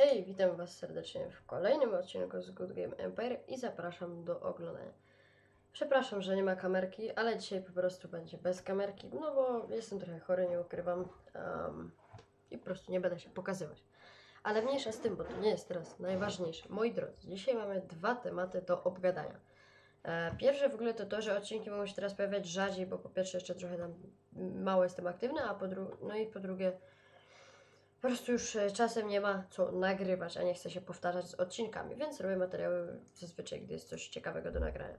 Hej, witam Was serdecznie w kolejnym odcinku z Good Game Empire i zapraszam do oglądania. Przepraszam, że nie ma kamerki, ale dzisiaj po prostu będzie bez kamerki, no bo jestem trochę chory, nie ukrywam um, i po prostu nie będę się pokazywać. Ale mniejsza z tym, bo to nie jest teraz najważniejsze. Moi drodzy, dzisiaj mamy dwa tematy do obgadania. E, Pierwsze w ogóle to to, że odcinki mogą się teraz pojawiać rzadziej, bo po pierwsze jeszcze trochę tam mało jestem aktywna, a po no i po drugie po prostu już e, czasem nie ma co nagrywać, a nie chce się powtarzać z odcinkami, więc robię materiały zazwyczaj, gdy jest coś ciekawego do nagrania.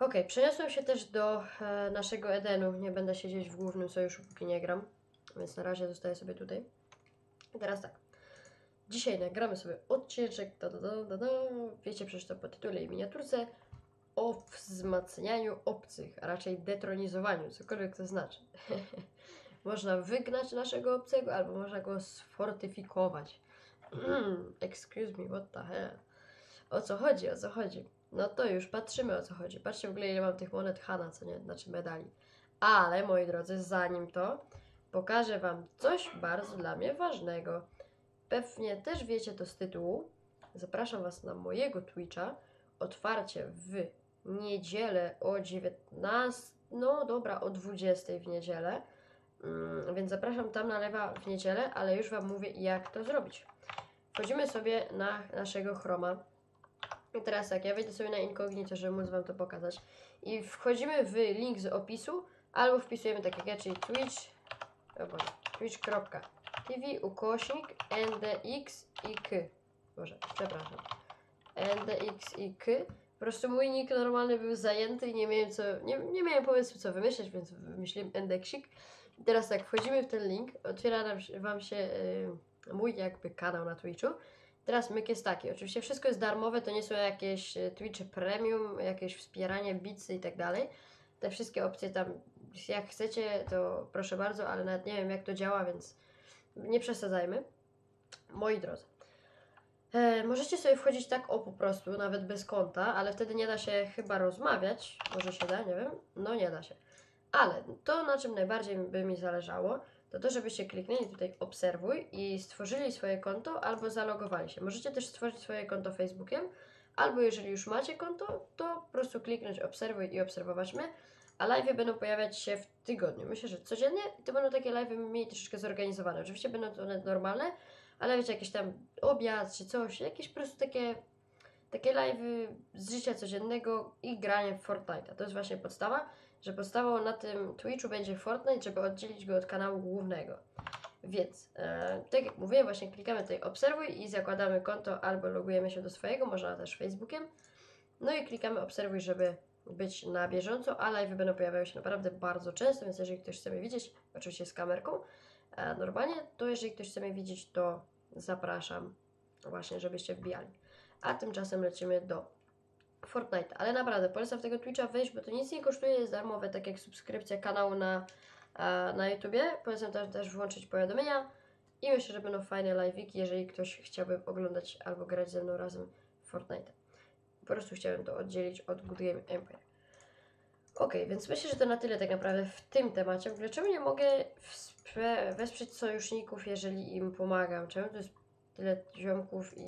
Ok, przeniosłem się też do e, naszego Edenu. Nie będę siedzieć w głównym sojuszu, póki nie gram, więc na razie zostaję sobie tutaj. I teraz tak. Dzisiaj nagramy sobie odcinek, da, da, da, da, da. wiecie przecież to po tytule i miniaturce, o wzmacnianiu obcych, a raczej detronizowaniu, cokolwiek to znaczy. Można wygnać naszego obcego, albo można go sfortyfikować. Mm, excuse me, what the hell? O co chodzi, o co chodzi? No to już patrzymy o co chodzi. Patrzcie w ogóle ile mam tych monet Hana, co nie, znaczy medali. Ale moi drodzy, zanim to, pokażę Wam coś bardzo dla mnie ważnego. Pewnie też wiecie to z tytułu. Zapraszam Was na mojego Twitcha. Otwarcie w niedzielę o 19, no dobra, o 20 w niedzielę. Mm, więc zapraszam tam na lewa w niedzielę, ale już Wam mówię jak to zrobić. Wchodzimy sobie na naszego Chroma. I teraz tak, ja wejdę sobie na incognito, żeby móc Wam to pokazać. I wchodzimy w link z opisu, albo wpisujemy tak jak ja, czyli twitch, o Boże, twitch.tv ukośnik ndx i k. Boże, przepraszam. ndx i k. Po prostu mój nick normalny był zajęty i nie miałem co, nie, nie miałem pomysłu co wymyśleć, więc wymyśliłem indeksik. I teraz tak, wchodzimy w ten link, otwiera nam, Wam się y, mój jakby kanał na Twitchu. Teraz myk jest taki, oczywiście wszystko jest darmowe, to nie są jakieś y, Twitche premium, jakieś wspieranie, bicy i tak dalej. Te wszystkie opcje tam, jak chcecie, to proszę bardzo, ale nawet nie wiem jak to działa, więc nie przesadzajmy. Moi drodzy. E, możecie sobie wchodzić tak o po prostu, nawet bez konta, ale wtedy nie da się chyba rozmawiać. Może się da, nie wiem. No nie da się. Ale to, na czym najbardziej by mi zależało, to to, żebyście kliknęli tutaj obserwuj i stworzyli swoje konto albo zalogowali się. Możecie też stworzyć swoje konto Facebookiem, albo jeżeli już macie konto, to po prostu kliknąć obserwuj i obserwować mnie, a live'y będą pojawiać się w tygodniu. Myślę, że codziennie i to będą takie live'y mniej troszeczkę zorganizowane. Oczywiście będą one normalne, ale wiecie, jakiś tam obiad czy coś, jakieś po prostu takie, takie live'y z życia codziennego i granie w Fortnite'a. To jest właśnie podstawa, że podstawą na tym Twitchu będzie Fortnite, żeby oddzielić go od kanału głównego. Więc, e, tak jak mówiłem, właśnie klikamy tutaj obserwuj i zakładamy konto albo logujemy się do swojego, można też Facebookiem. No i klikamy obserwuj, żeby być na bieżąco, a live będą pojawiały się naprawdę bardzo często, więc jeżeli ktoś chce mnie widzieć, oczywiście z kamerką, e, normalnie, to jeżeli ktoś chce mnie widzieć, to zapraszam właśnie, żebyście wbijali. A tymczasem lecimy do Fortnite. Ale naprawdę polecam tego Twitcha wejść, bo to nic nie kosztuje, jest darmowe, tak jak subskrypcja kanału na, e, na YouTubie. Polecam też, też włączyć powiadomienia i myślę, że będą fajne live'iki, jeżeli ktoś chciałby oglądać albo grać ze mną razem w Fortnite. Po prostu chciałem to oddzielić od Good Game Empire. Ok, więc myślę, że to na tyle tak naprawdę w tym temacie. W ogóle czemu nie mogę wesprzeć sojuszników, jeżeli im pomagam? Czemu to jest tyle ziomków i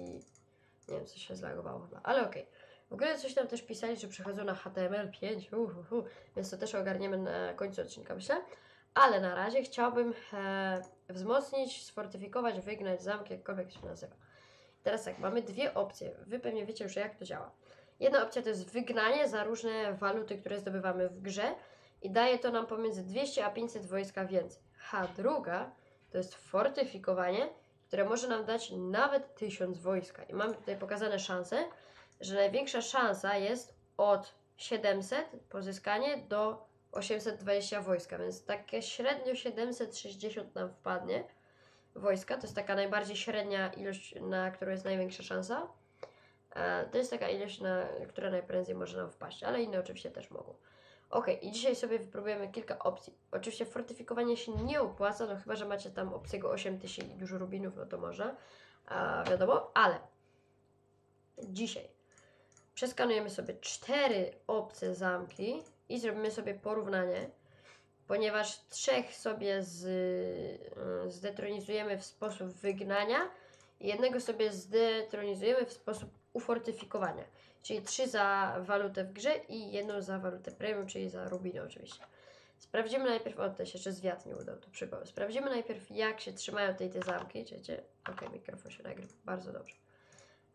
nie wiem, co się zlagowało chyba, ale okej. W ogóle coś tam też pisali, że przechodzą na HTML5, uhuhu, więc to też ogarniemy na końcu odcinka, myślę. Ale na razie chciałbym e, wzmocnić, sfortyfikować, wygnać zamki, jakkolwiek się nazywa. Teraz tak, mamy dwie opcje. Wy pewnie wiecie już, jak to działa. Jedna opcja to jest wygnanie za różne waluty, które zdobywamy w grze i daje to nam pomiędzy 200 a 500 wojska więcej. A druga to jest fortyfikowanie, które może nam dać nawet 1000 wojska. I mamy tutaj pokazane szanse, że największa szansa jest od 700 pozyskanie do 820 wojska, więc takie średnio 760 nam wpadnie wojska. To jest taka najbardziej średnia ilość, na którą jest największa szansa. E, To jest taka ilość, na która najprędzej może nam wpaść, ale inne oczywiście też mogą. Ok, i dzisiaj sobie wypróbujemy kilka opcji. Oczywiście fortyfikowanie się nie opłaca, no chyba, że macie tam opcjego 8000 i dużo rubinów, no to może, a, wiadomo, ale dzisiaj przeskanujemy sobie cztery obce zamki i zrobimy sobie porównanie, ponieważ trzech sobie z, y, zdetronizujemy w sposób wygnania i jednego sobie zdetronizujemy w sposób ufortyfikowania. Czyli trzy za walutę w grze i jedną za walutę premium, czyli za rubinę oczywiście. Sprawdzimy najpierw, o to się jeszcze zwiat nie udał, to przypał. Sprawdzimy najpierw jak się trzymają tej te zamki, czycie? Ok, mikrofon się nagrywa, bardzo dobrze.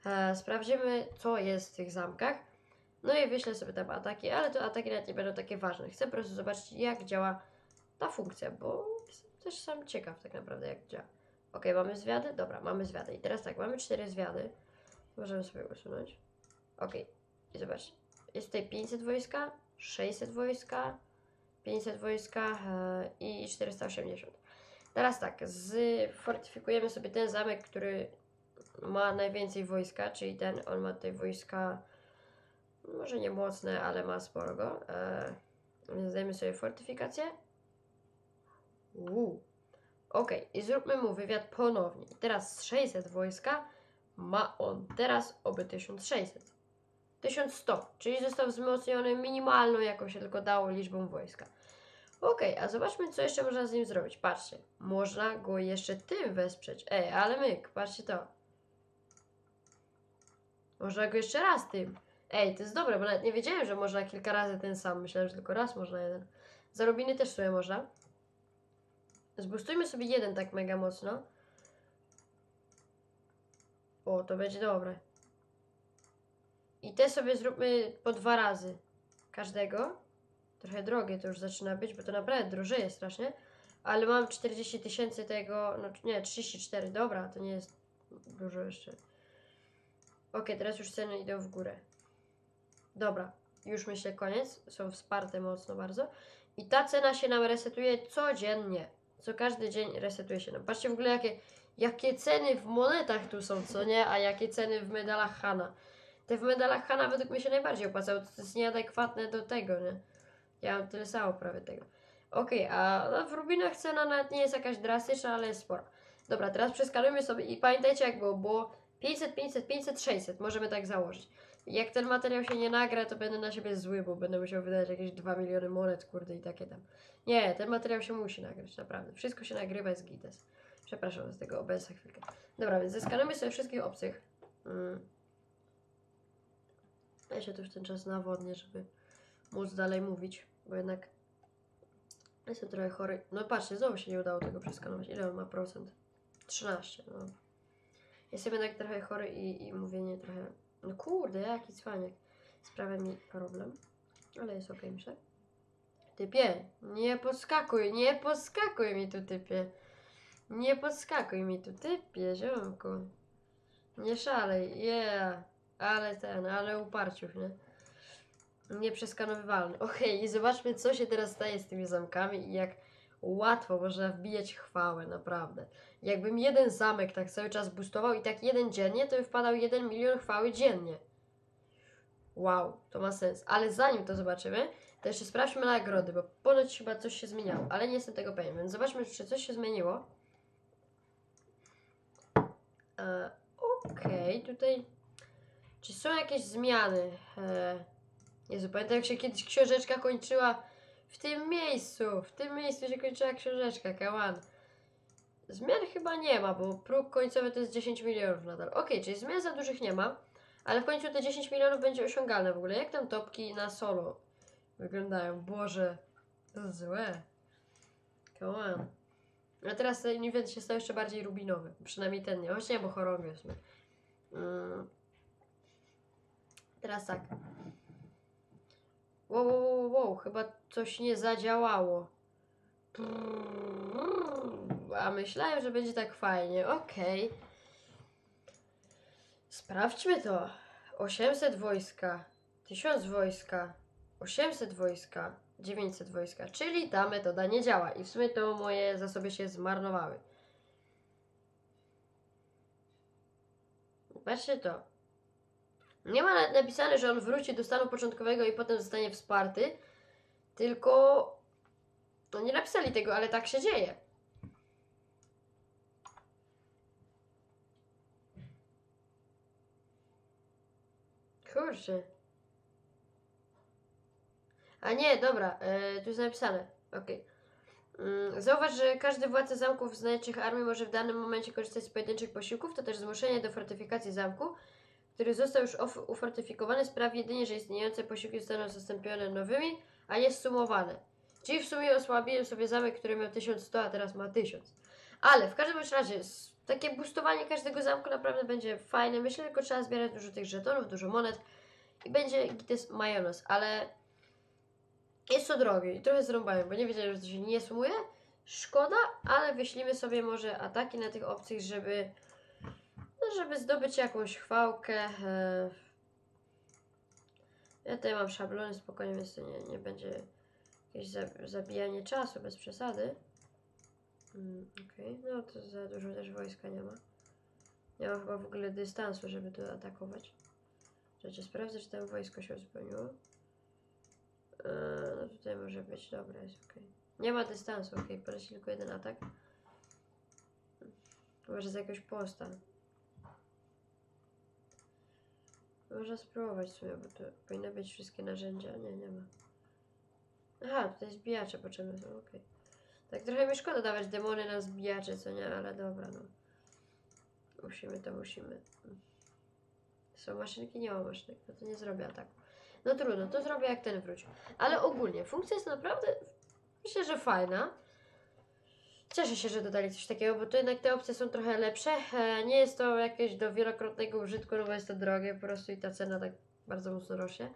E, sprawdzimy co jest w tych zamkach. No i wyślę sobie tam ataki, ale to ataki nawet nie będą takie ważne. Chcę po prostu zobaczyć jak działa ta funkcja, bo jestem też sam ciekaw tak naprawdę jak działa. Ok, mamy zwiady? Dobra, mamy zwiady. I teraz tak, mamy cztery zwiady. Możemy sobie usunąć. Ok, i zobaczcie. Jest tutaj 500 wojska, 600 wojska, 500 wojska e, i 480. Teraz tak, fortyfikujemy sobie ten zamek, który ma najwięcej wojska, czyli ten, on ma tutaj wojska, może nie mocne, ale ma sporo go. E, więc dajmy sobie fortyfikację. Uuu. Ok, i zróbmy mu wywiad ponownie. Teraz z 600 wojska ma on teraz oby 1600. 1100, czyli został wzmocniony minimalną, jaką się tylko dało liczbą wojska. Ok, a zobaczmy, co jeszcze można z nim zrobić. Patrzcie, można go jeszcze tym wesprzeć. Ej, ale myk, patrzcie to. Można go jeszcze raz tym. Ej, to jest dobre, bo nawet nie wiedziałem, że można kilka razy ten sam. Myślałem, że tylko raz można jeden. Zarobiny też sobie można. Zbustujmy sobie jeden tak mega mocno. O, to będzie dobre. I te sobie zróbmy po dwa razy. Każdego. Trochę drogie to już zaczyna być, bo to naprawdę drożeje strasznie. Ale mam 40 tysięcy tego, no nie, 34, dobra, to nie jest dużo jeszcze. Ok, teraz już ceny idą w górę. Dobra, już myślę koniec. Są wsparte mocno bardzo. I ta cena się nam resetuje codziennie. Co każdy dzień resetuje się nam. Patrzcie w ogóle jakie, jakie ceny w monetach tu są, co nie? A jakie ceny w medalach Hana. Te w medalach Hana według mnie się najbardziej opłacały. To jest nieadekwatne do tego, nie? Ja mam tyle samo prawie tego. Okej, a no, w Rubinach cena nawet nie jest jakaś drastyczna, ale jest spora. Dobra, teraz przeskanujmy sobie i pamiętajcie jak było, było 500, 500, 500, 600. Możemy tak założyć. Jak ten materiał się nie nagra, to będę na siebie zły, bo będę musiał wydać jakieś 2 miliony monet, kurde i takie tam. Nie, ten materiał się musi nagrać, naprawdę. Wszystko się nagrywa, jest gites. Przepraszam z tego OBS-a chwilkę. Dobra, więc zeskanujmy sobie wszystkich obcych. Mm. Ja się tu w ten czas nawodnię, żeby móc dalej mówić, bo jednak jestem trochę chory. No patrzcie, znowu się nie udało tego przeskanować. Ile on ma procent? 13, no. Jestem jednak trochę chory i, i mówienie trochę... No kurde, jaki cwaniak. Sprawia mi problem, ale jest okej, okay, myślę. Typie, nie podskakuj, nie podskakuj mi tu, typie. Nie podskakuj mi tu, typie, ziomku. Nie szalej, yeah. Ale ten, ale uparciuch, nie? Nieprzeskanowywalny. Okej, okay, i zobaczmy, co się teraz staje z tymi zamkami i jak łatwo można wbijać chwałę, naprawdę. Jakbym jeden zamek tak cały czas boostował i tak jeden dziennie, to by wpadał jeden milion chwały dziennie. Wow, to ma sens. Ale zanim to zobaczymy, to jeszcze sprawdźmy nagrody, bo ponoć chyba coś się zmieniało, ale nie jestem tego pewien, więc zobaczmy, czy coś się zmieniło. E, Okej, okay, tutaj... Czy są jakieś zmiany? E, Jezu, pamiętam jak się kiedyś książeczka kończyła w tym miejscu, w tym miejscu się kończyła książeczka, kawan. Zmian chyba nie ma, bo próg końcowy to jest 10 milionów nadal. Ok, czyli zmian za dużych nie ma, ale w końcu te 10 milionów będzie osiągalne w ogóle. Jak tam topki na solo wyglądają? Boże, to złe. Come on. A teraz ten event się stał jeszcze bardziej rubinowy. Przynajmniej ten nie. Choć nie, bo choroby jest. Mm. Teraz tak. Wow, wow, chyba coś nie zadziałało. A myślałem, że będzie tak fajnie. Okej. Okay. Sprawdźmy to. 800 wojska, 1000 wojska, 800 wojska, 900 wojska, czyli ta metoda nie działa i w sumie to moje zasoby się zmarnowały. Patrzcie to. Nie ma napisane, że on wróci do stanu początkowego i potem zostanie wsparty, tylko no nie napisali tego, ale tak się dzieje. Kurczę. A nie, dobra, yy, tu jest napisane. Ok. Mm, Zauważ, że każdy władca zamków znajdźczych armii może w danym momencie korzystać z pojedynczych posiłków, to też zmuszenie do fortyfikacji zamku, który został już ufortyfikowany, sprawi jedynie, że istniejące posiłki zostaną zastąpione nowymi, a nie sumowane. Czyli w sumie osłabiłem sobie zamek, który miał 1100, a teraz ma 1000. Ale w każdym razie, takie boostowanie każdego zamku naprawdę będzie fajne. Myślę, tylko trzeba zbierać dużo tych żetonów, dużo monet i będzie gites majones, ale jest to drogie i trochę zrąbałem, bo nie wiedziałem, że to się nie sumuje. Szkoda, ale wyślimy sobie może ataki na tych opcjach, żeby no, żeby zdobyć jakąś chwałkę. Ja tutaj mam szablony spokojnie, więc to nie, nie będzie jakieś za- zabijanie czasu bez przesady. Mm, Okej, no to za dużo też wojska nie ma. Nie ma chyba w ogóle dystansu, żeby to atakować. Czekajcie, sprawdzę, czy tam wojsko się uzbrojniło. Eee, no tutaj może być, dobra, jest okej. Nie ma dystansu, okej, poleci tylko jeden atak. Może z jakiegoś posta. Można spróbować w sumie, bo to powinny być wszystkie narzędzia. Nie, nie ma. Aha, tutaj zbijacze potrzebne są, okej. Tak trochę mi szkoda dawać demony na zbijacze, co nie, ale dobra, no. Musimy to, musimy. Są maszynki? Nie ma maszynek, no to nie zrobię ataku. No trudno, to zrobię jak ten wróci. Ale ogólnie, funkcja jest naprawdę, myślę, że fajna. Cieszę się, że dodali coś takiego, bo to jednak te opcje są trochę lepsze. E, nie jest to jakieś do wielokrotnego użytku, no bo jest to drogie, po prostu i ta cena tak bardzo mocno rośnie.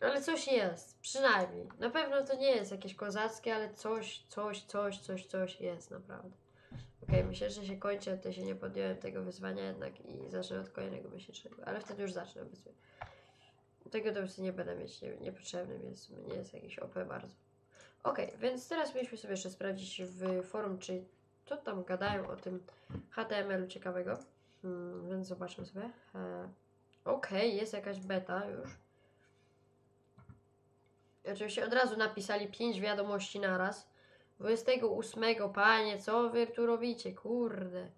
Ale coś jest, przynajmniej. Na pewno to nie jest jakieś kozackie, ale coś, coś, coś, coś, coś jest naprawdę. Okej, myślę, że się kończy, to się nie podjąłem tego wyzwania jednak i zacznę od kolejnego miesięcznego, ale wtedy już zacznę obecnie. Tego to już nie będę mieć nie, niepotrzebny, więc w sumie nie jest jakiś OP bardzo. Okej, więc teraz mieliśmy sobie jeszcze sprawdzić w forum, czy co tam gadają o tym HTML-u ciekawego. Hmm, więc zobaczmy sobie. E, Okej, jest jakaś beta już. Oczywiście od razu napisali 5 wiadomości naraz. 28, panie, co wy tu robicie? Kurde.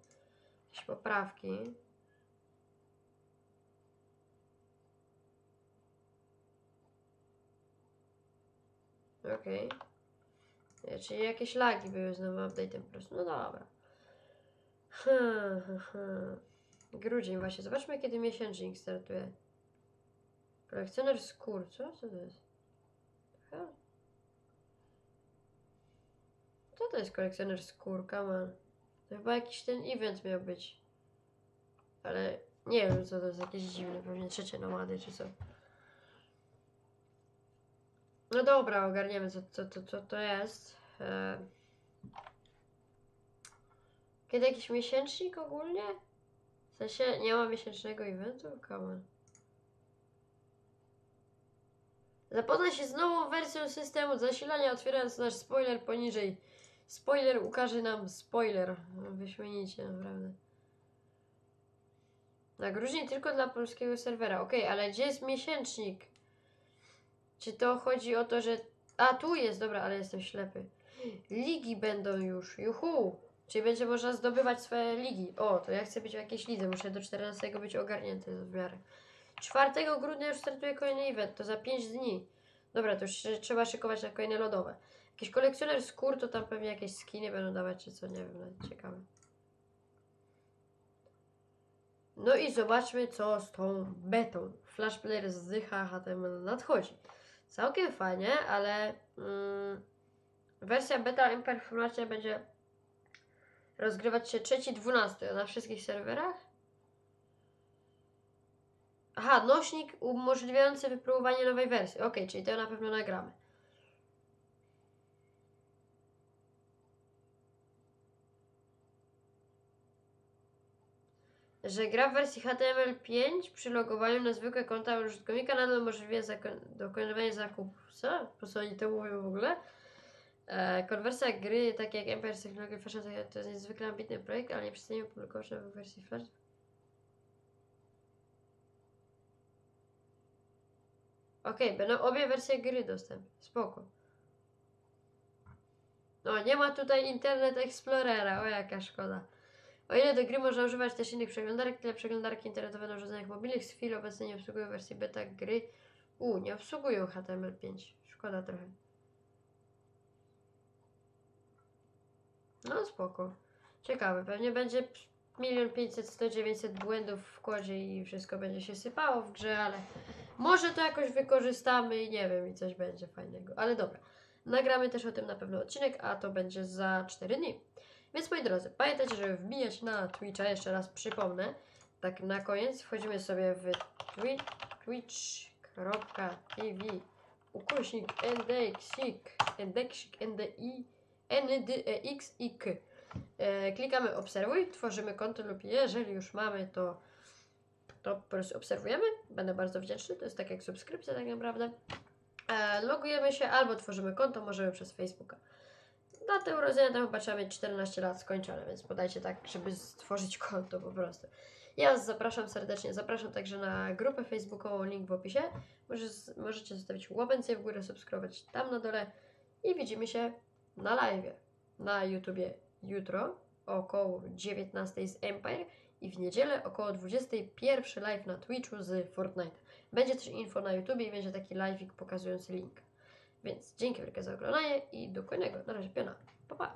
Jakieś poprawki. Okej. Nie, Czyli jakieś lagi były z nowym update'em prostu. No dobra. Hmm, hmm, hmm. Grudzień właśnie. Zobaczmy kiedy miesięcznik startuje. Kolekcjoner skór. Co? Co to jest? Co to jest kolekcjoner skór? On. To chyba jakiś ten event miał być. Ale nie wiem co to jest. Jakieś dziwne. Pewnie trzecie nomady czy co. No dobra, ogarniemy co, co, co, co to jest. E... Kiedy jakiś miesięcznik ogólnie? W sensie nie ma miesięcznego eventu? Come on. Zapoznaj się z nową wersją systemu zasilania, otwierając nasz spoiler poniżej. Spoiler ukaże nam spoiler. Wyśmienicie, naprawdę. Na grudzień tylko dla polskiego serwera. Okej, ale gdzie jest miesięcznik? Czy to chodzi o to, że. A tu jest, dobra, ale jestem ślepy. Ligi będą już. Juhu! Czyli będzie można zdobywać swoje ligi. O, to ja chcę być w jakiejś lidze. Muszę do 14 być ogarnięty w miarę. 4 grudnia już startuje kolejny event. To za 5 dni. Dobra, to już trzeba szykować na kolejne lodowe. Jakiś kolekcjoner skór, to tam pewnie jakieś skiny będą dawać, czy co, nie wiem, nawet ciekawe. No i zobaczmy, co z tą betą. Flash Player z HTML nadchodzi. Całkiem fajnie, ale mm, wersja beta Empire Formacie będzie rozgrywać się 3.12 na wszystkich serwerach. Aha, nośnik umożliwiający wypróbowanie nowej wersji. Ok, czyli to na pewno nagramy. Że gra w wersji HTML5 przy logowaniu na zwykłe konta użytkownika nadal umożliwia dokonywanie zakupów. Co? Po co oni to mówią w ogóle? E, konwersja gry, takie jak Empire Technology Fashion, to jest niezwykle ambitny projekt, ale nie przestaniemy publikować w wersji Flash. Okej, będą obie wersje gry dostępne. Spoko. No, nie ma tutaj Internet Explorera, o jaka szkoda. O ile do gry można używać też innych przeglądarek, tyle przeglądarki internetowe na urządzeniach mobilnych z chwili obecnie nie obsługują wersji beta gry. U, nie obsługują HTML5. Szkoda trochę. No spoko. Ciekawe, pewnie będzie milion pięćset, sto dziewięćset błędów w kodzie i wszystko będzie się sypało w grze, ale może to jakoś wykorzystamy i nie wiem, i coś będzie fajnego. Ale dobra, nagramy też o tym na pewno odcinek, a to będzie za 4 dni. Więc moi drodzy, pamiętajcie, żeby wbijać na Twitcha, jeszcze raz przypomnę, tak na koniec wchodzimy sobie w twi- twitch.tv ukośnik ndxik, ndxik, ndi, ndxik. E, klikamy obserwuj, tworzymy konto lub jeżeli już mamy, to, to po prostu obserwujemy. Będę bardzo wdzięczny, to jest tak jak subskrypcja tak naprawdę. E, logujemy się albo tworzymy konto, możemy przez Facebooka. Datę urodzenia tam chyba trzeba mieć 14 lat skończone, więc podajcie tak, żeby stworzyć konto po prostu. Ja zapraszam serdecznie, zapraszam także na grupę facebookową, link w opisie. Możesz, możecie zostawić łapencję w górę, subskrybować tam na dole i widzimy się na live na YouTubie jutro około 19 z Empire i w niedzielę około 21 live na Twitchu z Fortnite. Będzie też info na YouTubie i będzie taki live'ik pokazujący link. Więc dzięki wielkie za oglądanie i do kolejnego. Na razie piona. Pa, pa.